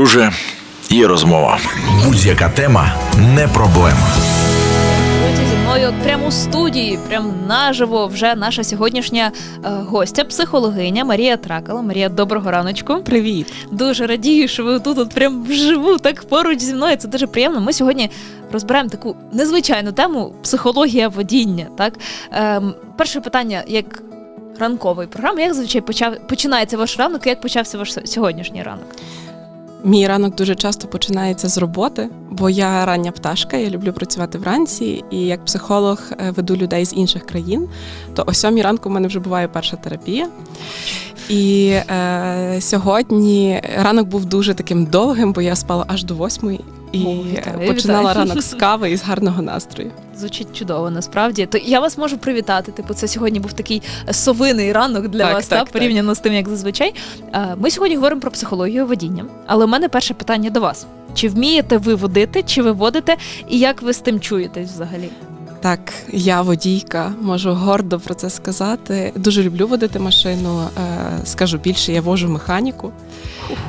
друже, є розмова. Будь-яка тема не проблема. Зі мною прямо у студії, прямо наживо, вже наша сьогоднішня е, гостя, психологиня Марія Тракала. Марія, доброго раночку. Привіт. Дуже радію, що ви тут от прям вживу, так поруч зі мною. Це дуже приємно. Ми сьогодні розберемо таку незвичайну тему психологія водіння. Так, ем, перше питання, як ранкової програми, як зазвичай почав починається ваш ранок, і як почався ваш сьогоднішній ранок? Мій ранок дуже часто починається з роботи, бо я рання пташка, я люблю працювати вранці, і як психолог е, веду людей з інших країн, то о сьомій ранку в мене вже буває перша терапія. І е, сьогодні ранок був дуже таким довгим, бо я спала аж до восьмої і О, вітаю, е, починала вітаю. ранок з кави і з гарного настрою. Звучить чудово, насправді. То я вас можу привітати. Типу, це сьогодні був такий совиний ранок для Так, вас, так, та, так. порівняно з тим, як зазвичай. Е, Ми сьогодні говоримо про психологію водіння. Але у мене перше питання до вас: чи вмієте ви водити, чи ви водите, і як ви з тим чуєтесь взагалі? Так, я водійка, можу гордо про це сказати. Дуже люблю водити машину. Е, скажу більше, я вожу механіку.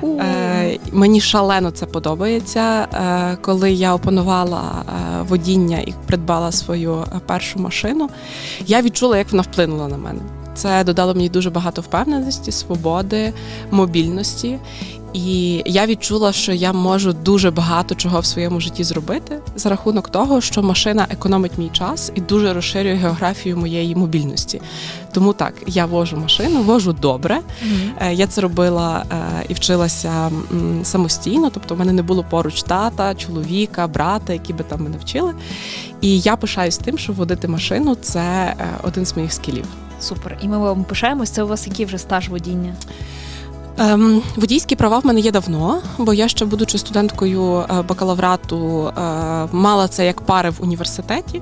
Е, мені шалено це подобається. Е, коли я опанувала водіння і придбала свою першу машину, я відчула, як вона вплинула на мене. Це додало мені дуже багато впевненості, свободи, мобільності. І я відчула, що я можу дуже багато чого в своєму житті зробити за рахунок того, що машина економить мій час і дуже розширює географію моєї мобільності. Тому так, я вожу машину, вожу добре. Е, Я це робила е, і вчилася самостійно, тобто в мене не було поруч тата, чоловіка, брата, які би там мене вчили. І я пишаюсь тим, що водити машину це е, один з моїх скілів. Супер. І ми вам пишаємось. Це у вас який вже стаж водіння? Ем, водійські права в мене є давно, бо я ще, будучи студенткою е, бакалаврату, е, мала це як пари в університеті.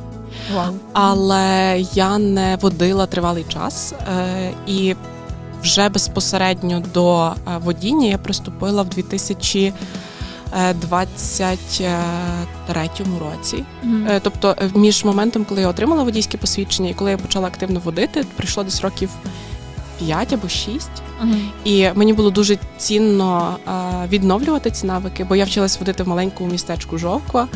Вау. але я не водила тривалий час. Е, і вже безпосередньо до е, водіння я приступила в 2023 році. Е, Тобто, між моментом, коли я отримала водійське посвідчення і коли я почала активно водити, прийшло десь років 5 або 6. І мені було дуже цінно е, відновлювати ці навики, бо я вчилась водити в маленькому містечку Жовква,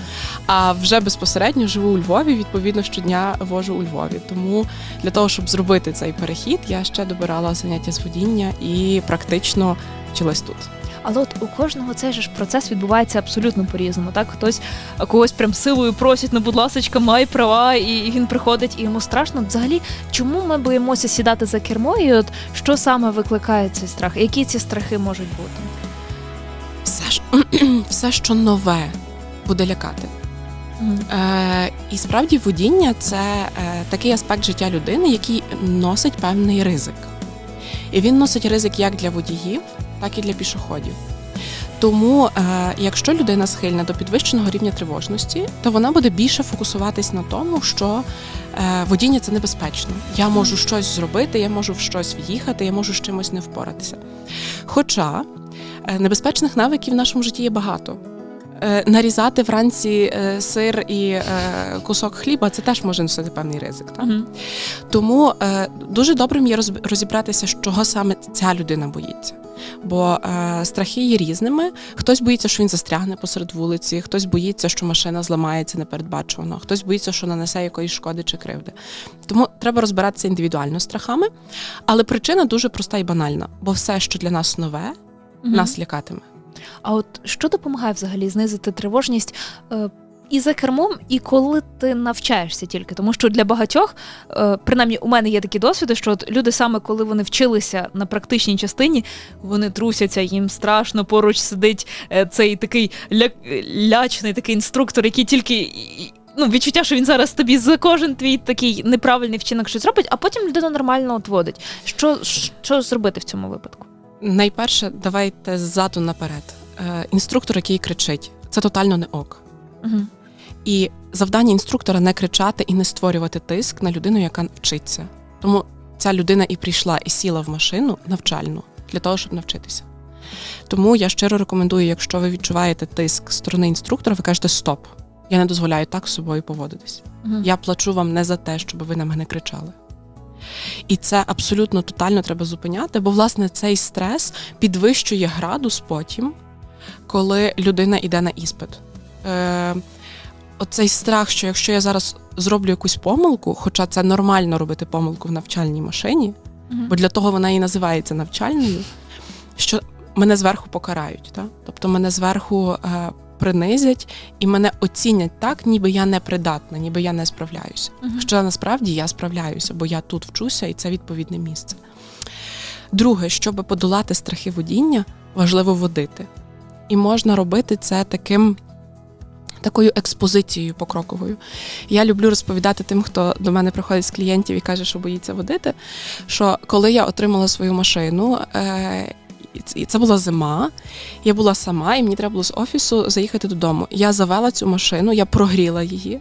а вже безпосередньо живу у Львові. Відповідно, щодня вожу у Львові. Тому для того, щоб зробити цей перехід, я ще добирала заняття з водіння і практично вчилась тут. Але от у кожного цей же ж процес відбувається абсолютно по-різному. Так, хтось когось прям силою просить, ну, будь ласочка, май права, і він приходить, і йому страшно. Взагалі, чому ми боїмося сідати за кермо? І от що саме викликає цей страх? Які ці страхи можуть бути? Все, ж- все що нове, буде лякати. Е, і справді водіння це е, такий аспект життя людини, який носить певний ризик. І він носить ризик як для водіїв, так і для пішоходів. Тому, е, якщо людина схильна до підвищеного рівня тривожності, то вона буде більше фокусуватись на тому, що е, водіння це небезпечно. Я можу щось зробити, я можу в щось в'їхати, я можу з чимось не впоратися. Хоча е, небезпечних навиків в нашому житті є багато. Е, Нарізати вранці е, сир і е, кусок хліба це теж може носити певний ризик. Так? Мгм. Тому дуже добрим є розібратися, чого саме ця людина боїться. Бо е, страхи є різними. Хтось боїться, що він застрягне посеред вулиці, хтось боїться, що машина зламається непередбачувано, хтось боїться, що нанесе якоїсь шкоди чи кривди. Тому треба розбиратися індивідуально з страхами. Але причина дуже проста і банальна, бо все, що для нас нове, Мгм. нас лякатиме. А от що допомагає взагалі знизити тривожність? е, І за кермом, і коли ти навчаєшся тільки, тому що для багатьох, е, принаймні у мене є такі досвіди, що от люди саме коли вони вчилися на практичній частині, вони трусяться, їм страшно, поруч сидить е, цей такий ля- лячний такий інструктор, який тільки ну, відчуття, що він зараз тобі за кожен твій такий неправильний вчинок щось робить, а потім людина нормально от водить. Що, що зробити в цьому випадку? Найперше, давайте ззаду наперед. Е, інструктор, який кричить, це тотально не ок. Угу. І завдання інструктора не кричати і не створювати тиск на людину, яка вчиться. Тому ця людина і прийшла і сіла в машину навчальну для того, щоб навчитися. Тому я щиро рекомендую, якщо ви відчуваєте тиск з сторони інструктора, ви кажете стоп. Я не дозволяю так з собою поводитись. Я плачу вам не за те, щоб ви на мене кричали. І це абсолютно тотально треба зупиняти, бо власне цей стрес підвищує градус потім коли людина йде на іспит. Е, оцей страх, що якщо я зараз зроблю якусь помилку, хоча це нормально робити помилку в навчальній машині, Мгм. бо для того вона і називається навчальною, що мене зверху покарають. Та? Тобто мене зверху е, принизять і мене оцінять так, ніби я не придатна, ніби я не справляюся. Мгм. Що насправді я справляюся, бо я тут вчуся, і це відповідне місце. Друге, щоб подолати страхи водіння, важливо водити. І можна робити це таким. Такою експозицією покроковою. Я люблю розповідати тим, хто до мене приходить з клієнтів і каже, що боїться водити. Що коли я отримала свою машину, е, і це була зима, я була сама, і мені треба було з офісу заїхати додому. Я завела цю машину, я прогріла її.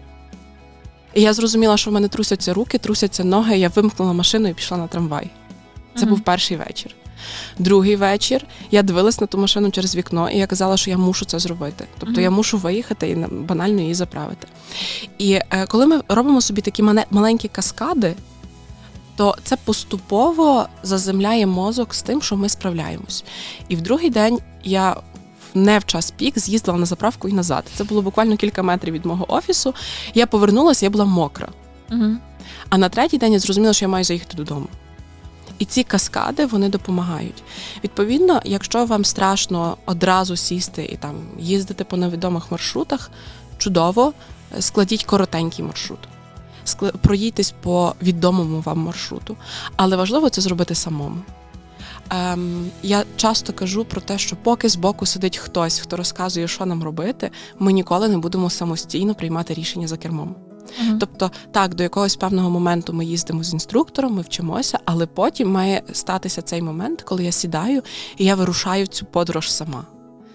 І я зрозуміла, що в мене трусяться руки, трусяться ноги. Я вимкнула машину і пішла на трамвай. Це Мгм. був перший вечір. Другий вечір я дивилась на ту машину через вікно, і я казала, що я мушу це зробити. Тобто Мгм. я мушу виїхати і банально її заправити. І е, коли ми робимо собі такі маленькі каскади, то це поступово заземляє мозок з тим, що ми справляємось. І в другий день я не в час пік з'їздила на заправку і назад. Це було буквально кілька метрів від мого офісу. Я повернулася, я була мокра. Мгм. А на третій день я зрозуміла, що я маю заїхати додому. І ці каскади вони допомагають. Відповідно, якщо вам страшно одразу сісти і там їздити по невідомих маршрутах, чудово, складіть коротенький маршрут. Проїдьтесь по відомому вам маршруту. Але важливо це зробити самому. Ем, я часто кажу про те, що поки збоку сидить хтось, хто розказує, що нам робити, ми ніколи не будемо самостійно приймати рішення за кермом. Мгм. Тобто, так, до якогось певного моменту ми їздимо з інструктором, ми вчимося, але потім має статися цей момент, коли я сідаю і я вирушаю в цю подорож сама.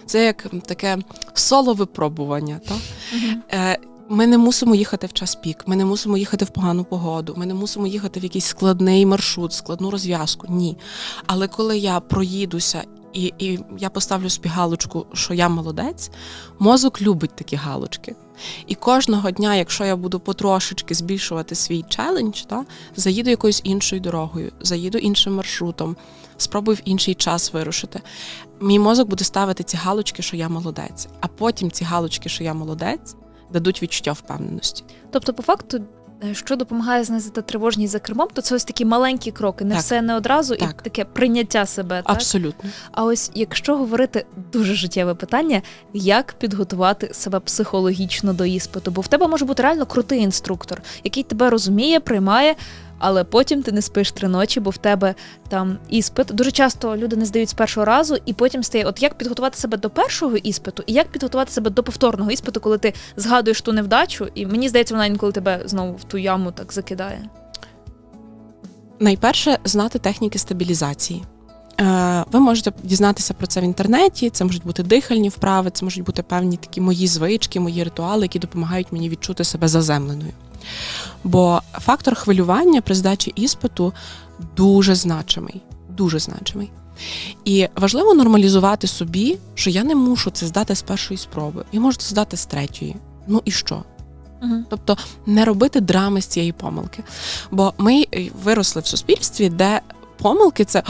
Це як таке соло випробування. Та? Мгм. Е, ми не мусимо їхати в час пік, ми не мусимо їхати в погану погоду, ми не мусимо їхати в якийсь складний маршрут, складну розв'язку. Ні. Але коли я проїдуся і, і я поставлю собі галочку, що я молодець, мозок любить такі галочки. І кожного дня, якщо я буду потрошечки збільшувати свій челендж, та, заїду якоюсь іншою дорогою, заїду іншим маршрутом, спробую в інший час вирушити. Мій мозок буде ставити ці галочки, що я молодець. А потім ці галочки, що я молодець, дадуть відчуття впевненості. Тобто, по факту, е, що допомагає знизити тривожність за кермом, то це ось такі маленькі кроки, не Так. все не одразу, Так. і таке прийняття себе. Так? Абсолютно. А ось якщо говорити дуже життєве питання, як підготувати себе психологічно до іспиту? Бо в тебе може бути реально крутий інструктор, який тебе розуміє, приймає. Але потім ти не спиш три ночі, бо в тебе там іспит. Дуже часто люди не здають з першого разу, і потім стає: от як підготувати себе до першого іспиту, і як підготувати себе до повторного іспиту, коли ти згадуєш ту невдачу, і мені здається, вона інколи тебе знову в ту яму так закидає. Найперше знати техніки стабілізації. Е, Ви можете дізнатися про це в інтернеті. Це можуть бути дихальні вправи, це можуть бути певні такі мої звички, мої ритуали, які допомагають мені відчути себе заземленою. Бо фактор хвилювання при здачі іспиту дуже значимий. Дуже значимий. І важливо нормалізувати собі, що я не мушу це здати з першої спроби. Я можу це здати з третьої. Ну і що? Угу. Тобто не робити драми з цієї помилки. Бо ми е, виросли в суспільстві, де помилки це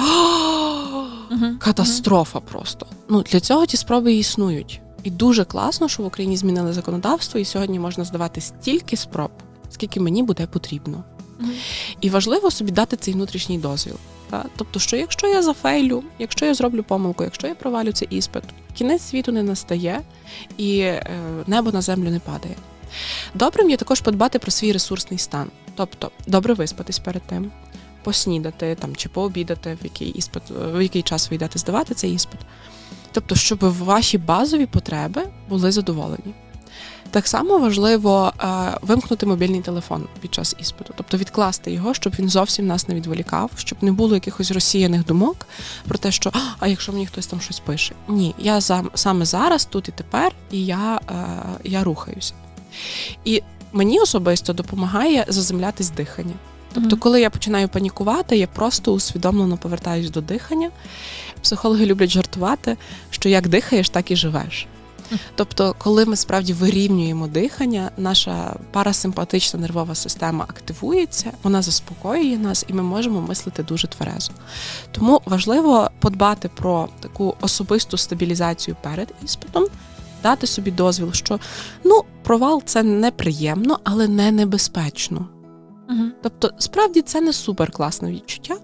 катастрофа просто. Ну для цього ті спроби і існують. І дуже класно, що в Україні змінили законодавство, і сьогодні можна здавати стільки спроб, скільки мені буде потрібно. І важливо собі дати цей внутрішній дозвіл. Та? Тобто, що якщо я зафейлю, якщо я зроблю помилку, якщо я провалю цей іспит, кінець світу не настає і е, небо на землю не падає. Добрим є також подбати про свій ресурсний стан, тобто добре виспатись перед тим, поснідати там чи пообідати, в який іспит, в який час ви йдете здавати цей іспит. Тобто, щоб ваші базові потреби були задоволені. Так само важливо е, вимкнути мобільний телефон під час іспиту, тобто відкласти його, щоб він зовсім нас не відволікав, щоб не було якихось розсіяних думок про те, що «А, якщо мені хтось там щось пише. Ні, я зам, саме зараз, тут і тепер, і я, е, я рухаюся. І мені особисто допомагає заземлятись дихання. Тобто, коли я починаю панікувати, я просто усвідомлено повертаюсь до дихання. Психологи люблять жартувати, що як дихаєш, так і живеш. Тобто, коли ми справді вирівнюємо дихання, наша парасимпатична нервова система активується, вона заспокоює нас, і ми можемо мислити дуже тверезо. Тому важливо подбати про таку особисту стабілізацію перед іспитом, дати собі дозвіл, що ну провал це неприємно, але не небезпечно. Угу. Тобто, справді це не супер класне відчуття,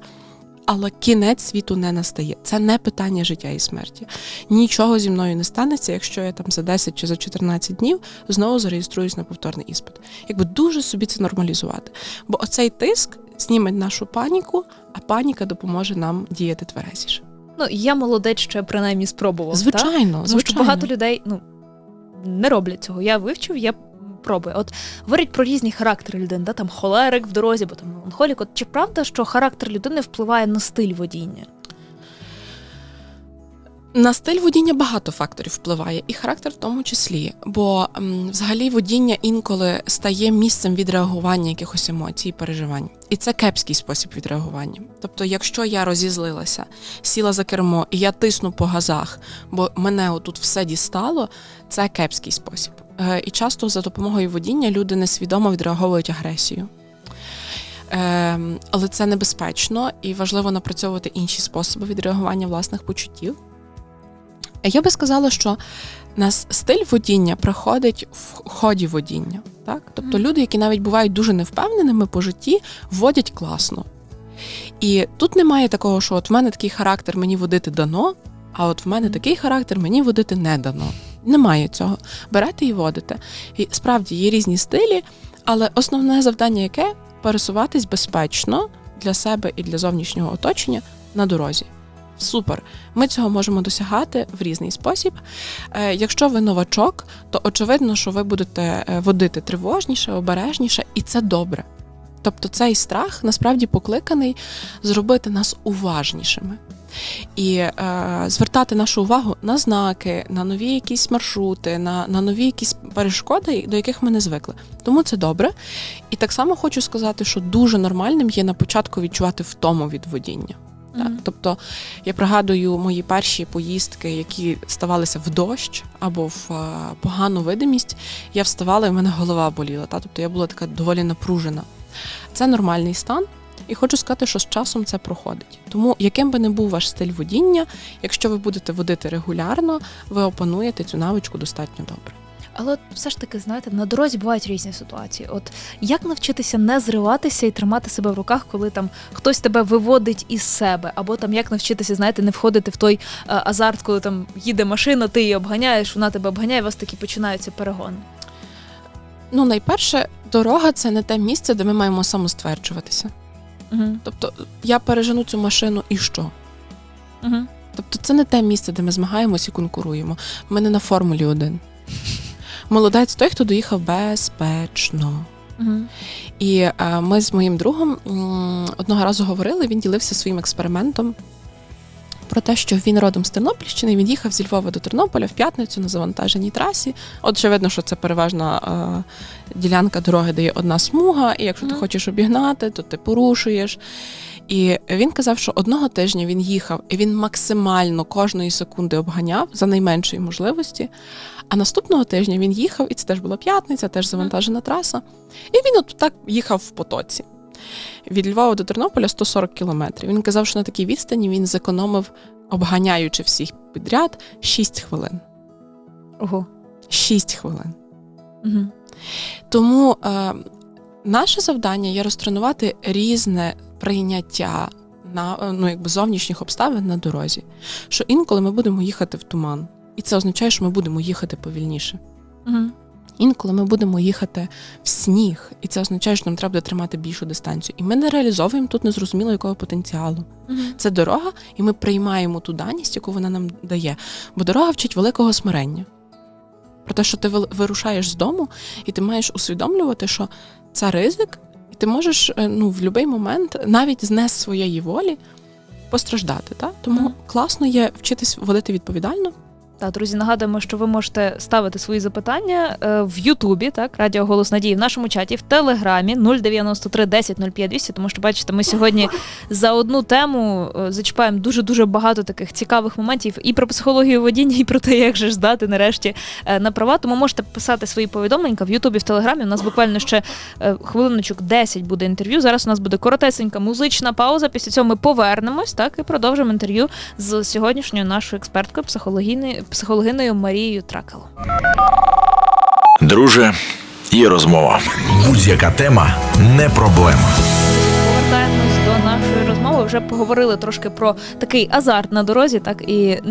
але кінець світу не настає. Це не питання життя і смерті. Нічого зі мною не станеться, якщо я там за 10 чи за 14 днів знову зареєструюсь на повторний іспит. Якби дуже собі це нормалізувати. Бо оцей тиск зніме нашу паніку, а паніка допоможе нам діяти тверезіше. Ну, я молодець, що я принаймні спробував. так? Звичайно, Тому звичайно. що багато людей ну, не роблять цього. Я вивчив, я пробую. От говорять про різні характери людини, да? там холерик в дорозі, бо там меланхолік. От чи правда, що характер людини впливає на стиль водіння? На стиль водіння багато факторів впливає, і характер в тому числі. Бо м, взагалі водіння інколи стає місцем відреагування якихось емоцій, і переживань. І це кепський спосіб відреагування. Тобто, якщо я розізлилася, сіла за кермо і я тисну по газах, бо мене отут все дістало, це кепський спосіб. Е, І часто за допомогою водіння люди несвідомо відреаговують агресію. Ем, але це небезпечно і важливо напрацьовувати інші способи відреагування власних почуттів. Я би сказала, що нас стиль водіння приходить в ході водіння. Так? Тобто люди, які навіть бувають дуже невпевненими по житті, водять класно. І тут немає такого, що от в мене такий характер мені водити дано, а от в мене такий характер мені водити не дано. Немає цього. Берете і водите. І справді є різні стилі, але основне завдання яке пересуватись безпечно для себе і для зовнішнього оточення на дорозі. Супер. Ми цього можемо досягати в різний спосіб. Е, якщо ви новачок, то очевидно, що ви будете е, водити тривожніше, обережніше, і це добре. Тобто цей страх насправді покликаний зробити нас уважнішими і е, звертати нашу увагу на знаки, на нові якісь маршрути, на, на нові якісь перешкоди, до яких ми не звикли. Тому це добре. І так само хочу сказати, що дуже нормальним є на початку відчувати втому від водіння. Так, Мгм. тобто я пригадую мої перші поїздки, які ставалися в дощ або в е, погану видимість. Я вставала, і в мене голова боліла. Та? Тобто я була така доволі напружена. Це нормальний стан, і хочу сказати, що з часом це проходить. Тому, яким би не був ваш стиль водіння, якщо ви будете водити регулярно, ви опануєте цю навичку достатньо добре. Але от все ж таки, знаєте, на дорозі бувають різні ситуації. От як навчитися не зриватися і тримати себе в руках, коли там хтось тебе виводить із себе, або там як навчитися, знаєте, не входити в той е, азарт, коли там їде машина, ти її обганяєш, вона тебе обганяє, у вас такі починаються перегони. Ну, найперше, дорога це не те місце, де ми маємо самостверджуватися. Угу. Тобто, я пережену цю машину і що? Угу. Тобто це не те місце, де ми змагаємось і конкуруємо. Ми не на Формулі 1. Молодець той, хто доїхав безпечно. Угу. І е, ми з моїм другом м, одного разу говорили, він ділився своїм експериментом про те, що він родом з Тернопільщини, він їхав зі Львова до Тернополя в п'ятницю на завантаженій трасі. Очевидно, що це переважна е, ділянка дороги, де є одна смуга, і якщо ти хочеш обігнати, то ти порушуєш. І він казав, що одного тижня він їхав, і він максимально кожної секунди обганяв за найменшої можливості. А наступного тижня він їхав, і це теж була п'ятниця, теж завантажена траса. І він от так їхав в потоці. Від Львова до Тернополя 140 кілометрів. Він казав, що на такій відстані він зекономив, обганяючи всіх підряд, 6 хвилин. Ого. 6 хвилин. Угу. Тому е, наше завдання є розтренувати різне прийняття на е, ну, якби зовнішніх обставин на дорозі. Що інколи ми будемо їхати в туман, і це означає, що ми будемо їхати повільніше. Угу. Інколи ми будемо їхати в сніг, і це означає, що нам треба тримати більшу дистанцію. І ми не реалізовуємо тут незрозуміло якого потенціалу. Угу. Це дорога, і ми приймаємо ту даність, яку вона нам дає. Бо дорога вчить великого смирення. Про те, що ти вирушаєш з дому, і ти маєш усвідомлювати, що це ризик, і ти можеш е, ну, в будь-який момент, навіть з своєї волі, постраждати. Та? Тому Мгм. класно є вчитись водити відповідально, Та друзі, нагадуємо, що ви можете ставити свої запитання е, в Ютубі, так, Радіо Голос Надії, в нашому чаті, в Телеграмі 093 10 05 200, тому що бачите, ми сьогодні за одну тему е, зачіпаємо дуже дуже багато таких цікавих моментів і про психологію водіння, і про те, як же здати нарешті е, на права. Тому можете писати свої повідомлення в Ютубі, в Телеграмі. У нас буквально ще хвилиночок 10 буде інтерв'ю. Зараз у нас буде коротесенька музична пауза. Після цього ми повернемось, так і продовжимо інтерв'ю з сьогоднішньою нашою експерткою, психологіною, психологиною Марією Тракало. Друже, є розмова. Будь-яка тема не проблема. Повертаємось до нашої розмови. Вже поговорили трошки про такий азарт на дорозі, так і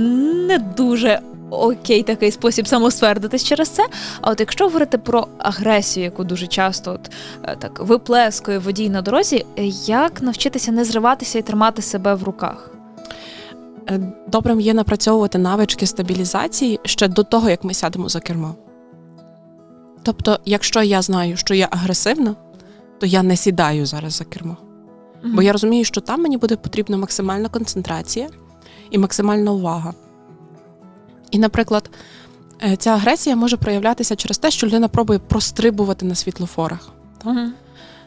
не дуже. Окей, такий спосіб самоствердитись через це. А от якщо говорити про агресію, яку дуже часто от, е, так виплескує водій на дорозі, як навчитися не зриватися і тримати себе в руках? Е, Добрим є напрацьовувати навички стабілізації ще до того, як ми сядемо за кермо. Тобто, якщо я знаю, що я агресивна, то я не сідаю зараз за кермо. Бо я розумію, що там мені буде потрібна максимальна концентрація і максимальна увага. І, наприклад, е, ця агресія може проявлятися через те, що людина пробує прострибувати на світлофорах. Мгм.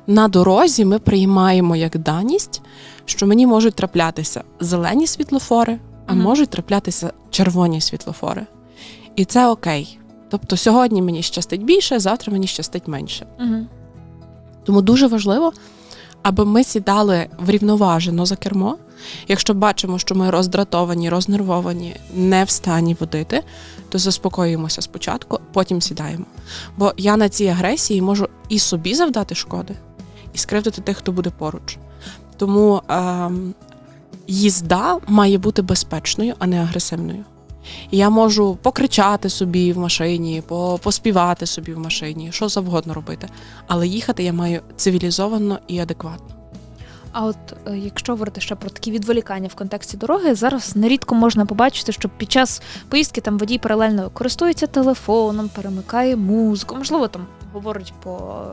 На дорозі ми приймаємо як даність, що мені можуть траплятися зелені світлофори, а Мгм. можуть траплятися червоні світлофори. І це окей. Тобто сьогодні мені щастить більше, завтра мені щастить менше. Мгм. Тому дуже важливо, аби ми сідали врівноважено за кермо. Якщо бачимо, що ми роздратовані, рознервовані, не в стані водити, то заспокоюємося спочатку, потім сідаємо. Бо я на цій агресії можу і собі завдати шкоди, і скривдити тих, хто буде поруч. Тому ем, їзда має бути безпечною, а не агресивною. І Я можу покричати собі в машині, по- поспівати собі в машині, що завгодно робити. Але їхати я маю цивілізовано і адекватно. А от е, якщо говорити ще про такі відволікання в контексті дороги, зараз нерідко можна побачити, що під час поїздки там водій паралельно користується телефоном, перемикає музику, можливо, там говорить по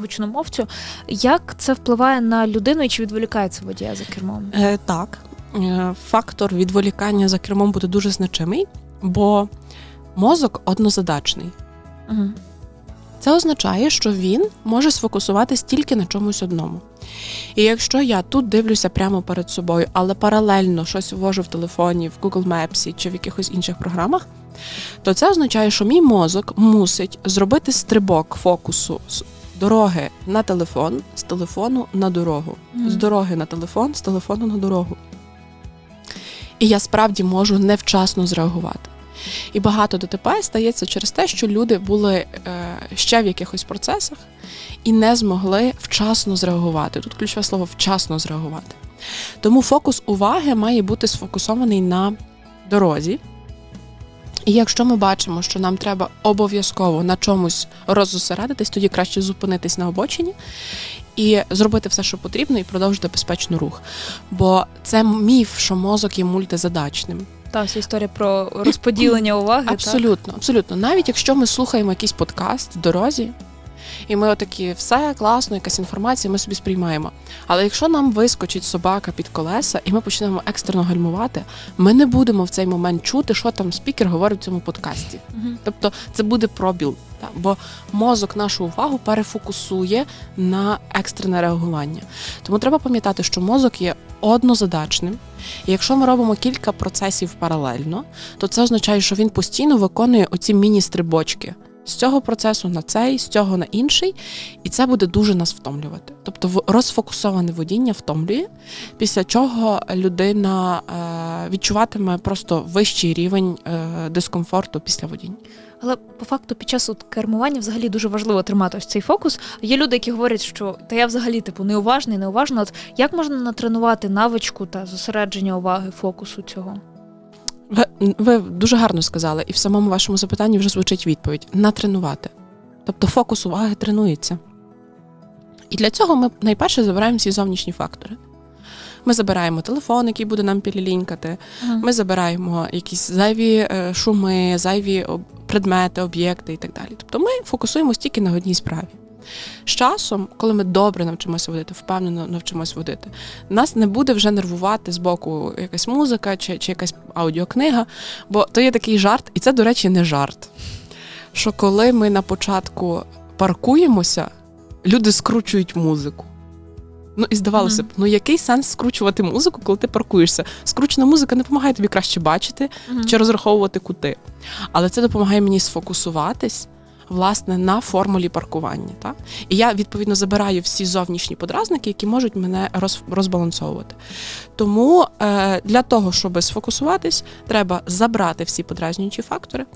гучномовцю. Як це впливає на людину і чи відволікається водія за кермом? Е, так, е, фактор відволікання за кермом буде дуже значимий, бо мозок однозадачний. Угу. Це означає, що він може сфокусуватись тільки на чомусь одному. І якщо я тут дивлюся прямо перед собою, але паралельно щось ввожу в телефоні, в Google Maps чи в якихось інших програмах, то це означає, що мій мозок мусить зробити стрибок фокусу з дороги на телефон, з телефону на дорогу, з дороги на телефон, з телефону на дорогу. І я справді можу невчасно зреагувати. І багато ДТП стається через те, що люди були е, ще в якихось процесах і не змогли вчасно зреагувати. Тут ключове слово вчасно зреагувати. Тому фокус уваги має бути сфокусований на дорозі. І якщо ми бачимо, що нам треба обов'язково на чомусь розосередитись, тоді краще зупинитись на обочині і зробити все, що потрібно, і продовжити безпечний рух. Бо це міф, що мозок є мультизадачним. Та вся історія про розподілення уваги. Абсолютно, абсолютно. Навіть якщо ми слухаємо якийсь подкаст в дорозі, і ми отакі, все класно, якась інформація, ми собі сприймаємо. Але якщо нам вискочить собака під колеса, і ми почнемо екстрено гальмувати, ми не будемо в цей момент чути, що там спікер говорить в цьому подкасті. Тобто це буде пробіл, так? бо мозок нашу увагу перефокусує на екстрене реагування. Тому треба пам'ятати, що мозок є однозадачним. І якщо ми робимо кілька процесів паралельно, то це означає, що він постійно виконує оці міні-стрибочки з цього процесу на цей, з цього на інший, і це буде дуже нас втомлювати. Тобто розфокусоване водіння втомлює, після чого людина е, відчуватиме просто вищий рівень е, дискомфорту після водіння. Але по факту під час от кермування взагалі дуже важливо тримати ось цей фокус. Є люди, які говорять, що та я взагалі типу неуважний, неуважно. От як можна натренувати навичку та зосередження уваги, фокусу цього? Ви, ви дуже гарно сказали, і в самому вашому запитанні вже звучить відповідь: натренувати. Тобто фокус уваги тренується. І для цього ми найперше забираємо всі зовнішні фактори. Ми забираємо телефон, який буде нам пілілінькати, ми забираємо якісь зайві е, шуми, зайві предмети, об'єкти і так далі. Тобто ми фокусуємось тільки на одній справі. З часом, коли ми добре навчимося водити, впевнено навчимося водити, нас не буде вже нервувати з боку якась музика чи, чи якась аудіокнига, бо то є такий жарт, і це, до речі, не жарт. Що коли ми на початку паркуємося, люди скручують музику. Ну і здавалося б, ну який сенс скручувати музику, коли ти паркуєшся? Скручена музика не допомагає тобі краще бачити Мгм. чи розраховувати кути. Але це допомагає мені сфокусуватись власне на формулі паркування. Так? І я відповідно забираю всі зовнішні подразники, які можуть мене роз, розбалансовувати. Тому е, для того, щоб сфокусуватись, треба забрати всі подразнюючі фактори.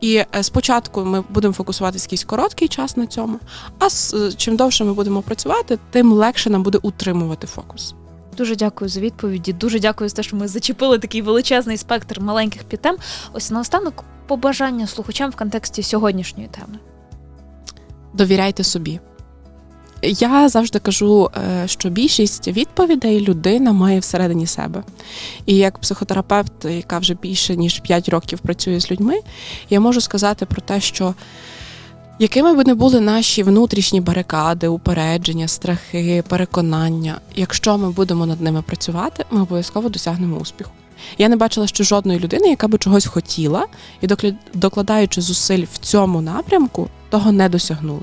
І е, спочатку ми будемо фокусуватись якийсь короткий час на цьому, а з, е, чим довше ми будемо працювати, тим легше нам буде утримувати фокус. Дуже дякую за відповіді. Дуже дякую за те, що ми зачепили такий величезний спектр маленьких підтем. Ось наостанок побажання слухачам в контексті сьогоднішньої теми. довіряйте собі. Я завжди кажу, е, що більшість відповідей людина має всередині себе. І як психотерапевт, яка вже більше ніж 5 років працює з людьми, я можу сказати про те, що якими б не були наші внутрішні барикади, упередження, страхи, переконання, якщо ми будемо над ними працювати, ми обов'язково досягнемо успіху. Я не бачила ще жодної людини, яка би чогось хотіла, і докладаючи зусиль в цьому напрямку, того не досягнула.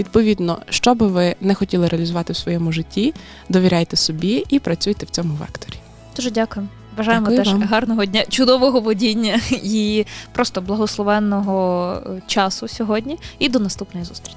Відповідно, що би ви не хотіли реалізувати в своєму житті, довіряйте собі і працюйте в цьому векторі. Дуже дякую. Бажаємо Дякую теж вам. гарного дня, чудового водіння і просто благословенного е, часу сьогодні. І до наступної зустрічі.